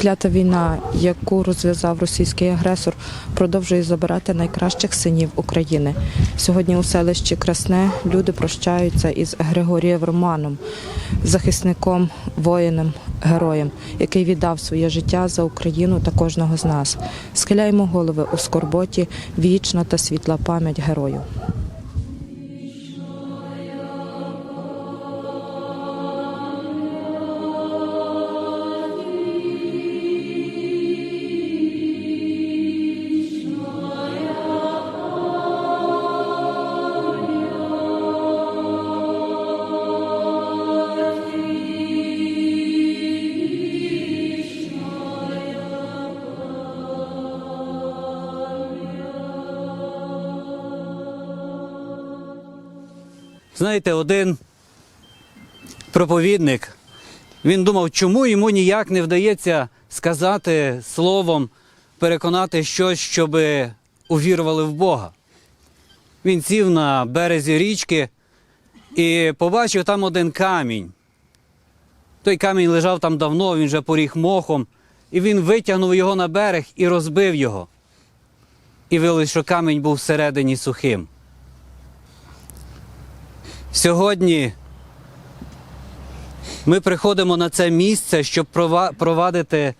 Клята війна, яку розв'язав російський агресор, продовжує забирати найкращих синів України. Сьогодні у селищі Красне люди прощаються із Григорієм Романом, захисником, воїном, героєм, який віддав своє життя за Україну та кожного з нас. Схиляємо голови у скорботі, вічна та світла пам'ять герою. Знаєте, один проповідник, він думав, чому йому ніяк не вдається сказати словом, переконати щось, щоб увірували в Бога. Він сів на березі річки і побачив там один камінь. Той камінь лежав там давно, він вже поріг мохом, і він витягнув його на берег і розбив його. І виявилось, що камінь був всередині сухим. Сьогодні ми приходимо на це місце, щоб провадити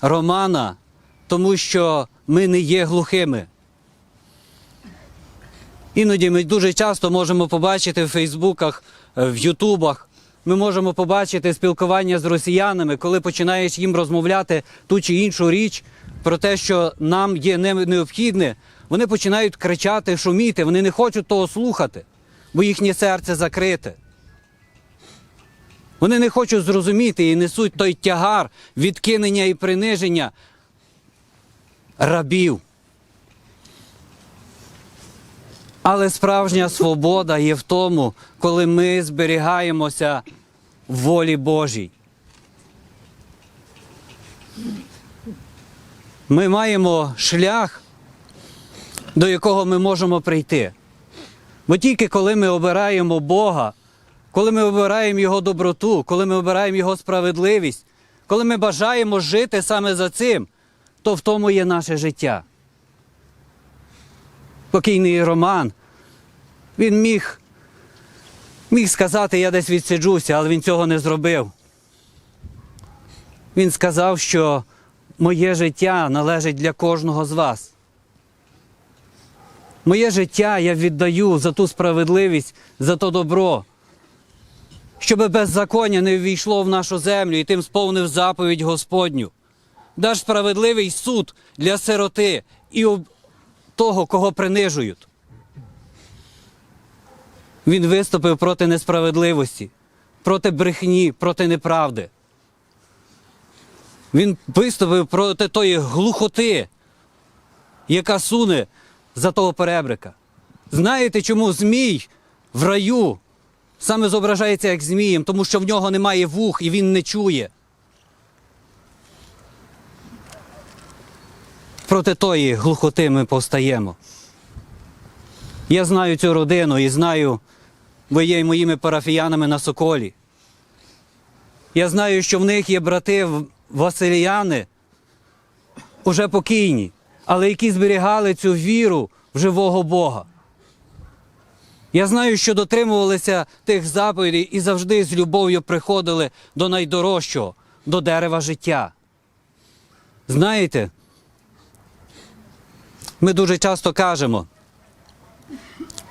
Романа, тому що ми не є глухими. Іноді ми дуже часто можемо побачити в Фейсбуках, е, в Ютубах. Ми можемо побачити спілкування з росіянами, коли починаєш їм розмовляти ту чи іншу річ про те, що нам є необхідне, вони починають кричати, шуміти, вони не хочуть того слухати, бо їхнє серце закрите. Вони не хочуть зрозуміти і несуть той тягар відкинення і приниження рабів. Але справжня свобода є в тому, коли ми зберігаємося в волі Божій. Ми маємо шлях, до якого ми можемо прийти. Бо тільки коли ми обираємо Бога, коли ми обираємо Його доброту, коли ми обираємо Його справедливість, коли ми бажаємо жити саме за цим, то в тому є наше життя. Покійний Роман, він міг, міг сказати, я десь відсиджуся, але він цього не зробив. Він сказав, що моє життя належить для кожного з вас. Моє життя я віддаю за ту справедливість, за то добро, щоб беззаконня не ввійшло в нашу землю і тим сповнив заповідь Господню. Даш справедливий суд для сироти і того, кого принижують. Він виступив проти несправедливості, проти брехні, проти неправди. Він виступив проти тої глухоти, яка суне за того перебрика. Знаєте, чому Змій в раю саме зображається як Змієм? Тому що в нього немає вух і він не чує. Проти тої глухоти ми повстаємо. Я знаю цю родину і знаю, бо є моїми парафіянами на Соколі. Я знаю, що в них є брати Василіяни, уже покійні, але які зберігали цю віру в живого Бога. Я знаю, що дотримувалися тих заповідей і завжди з любов'ю приходили до найдорожчого, до дерева життя. Знаєте, ми дуже часто кажемо,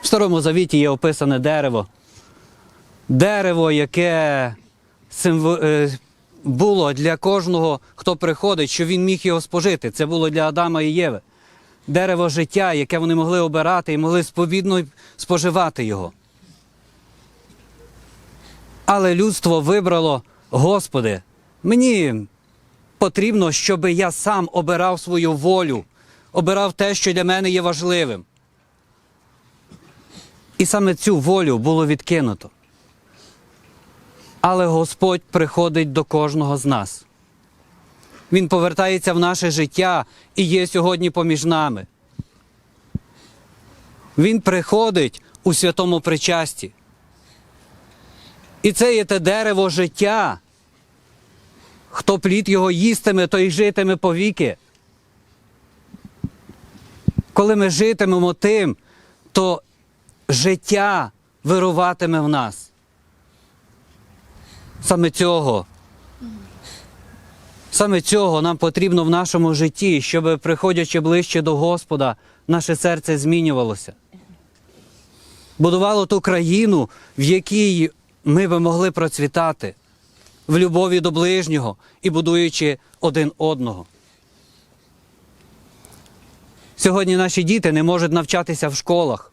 в Старому Завіті є описане дерево. Дерево, яке символ, е, було для кожного, хто приходить, що він міг його спожити. Це було для Адама і Єви. Дерево життя, яке вони могли обирати і могли сповідно споживати його. Але людство вибрало, Господи, мені потрібно, щоб я сам обирав свою волю, обирав те, що для мене є важливим. І саме цю волю було відкинуто. Але Господь приходить до кожного з нас. Він повертається в наше життя і є сьогодні поміж нами. Він приходить у святому причасті. І це є те дерево життя, Хто плід його їстиме, той житиме повіки. Коли ми житимемо тим, то життя вируватиме в нас. Саме цього. Саме цього нам потрібно в нашому житті, щоб, приходячи ближче до Господа, наше серце змінювалося. Будувало ту країну, в якій ми би могли процвітати, в любові до ближнього і будуючи один одного. Сьогодні наші діти не можуть навчатися в школах.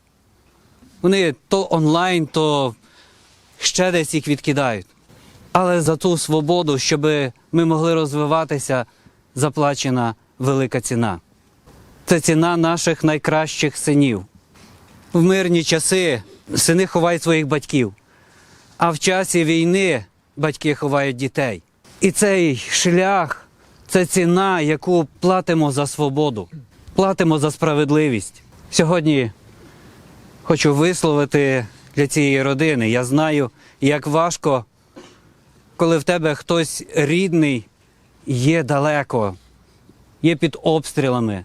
Вони то онлайн, то ще десь їх відкидають. Але за ту свободу, щоб ми могли розвиватися, заплачена велика ціна. Це ціна наших найкращих синів. В мирні часи сини ховають своїх батьків, а в часі війни батьки ховають дітей. І цей шлях це ціна, яку платимо за свободу, платимо за справедливість. Сьогодні хочу висловити для цієї родини. Я знаю, як важко, коли в тебе хтось рідний є далеко, є під обстрілами.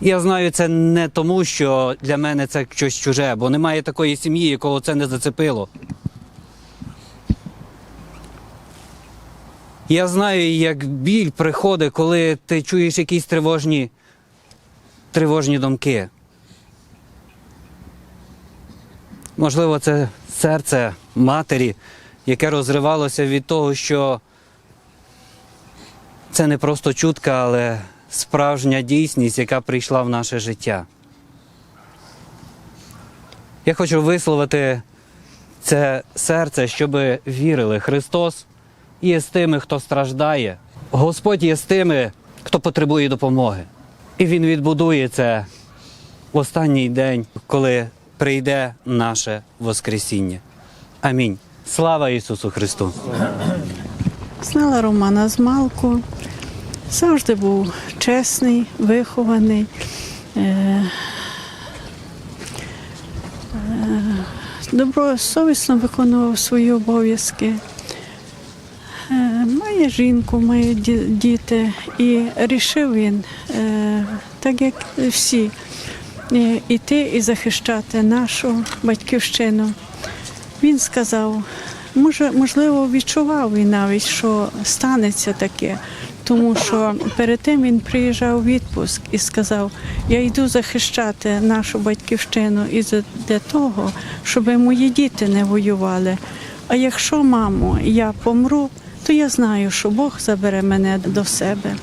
Я знаю це не тому, що для мене це щось чуже, бо немає такої сім'ї, якого це не зацепило. Я знаю, як біль приходить, коли ти чуєш якісь тривожні, тривожні думки. Можливо, це серце матері, яке розривалося від того, що це не просто чутка, але справжня дійсність, яка прийшла в наше життя. Я хочу висловити це серце, щоб вірили. Христос є з тими, хто страждає. Господь є з тими, хто потребує допомоги. І Він відбудує це в останній день, коли прийде наше Воскресіння. Амінь. Слава Ісусу Христу! Знала Романа з Малку. Завжди був чесний, вихований. Е, е, Добросовісно виконував свої обов'язки. Е, Має жінку, має діти, і рішив він, так як всі, іти і захищати нашу батьківщину. Він сказав, може, можливо, відчував він навіть, що станеться таке. Тому що перед тим він приїжджав у відпуск і сказав: Я йду захищати нашу батьківщину і для того, щоб мої діти не воювали. А якщо, мамо, я помру, то я знаю, що Бог забере мене до себе.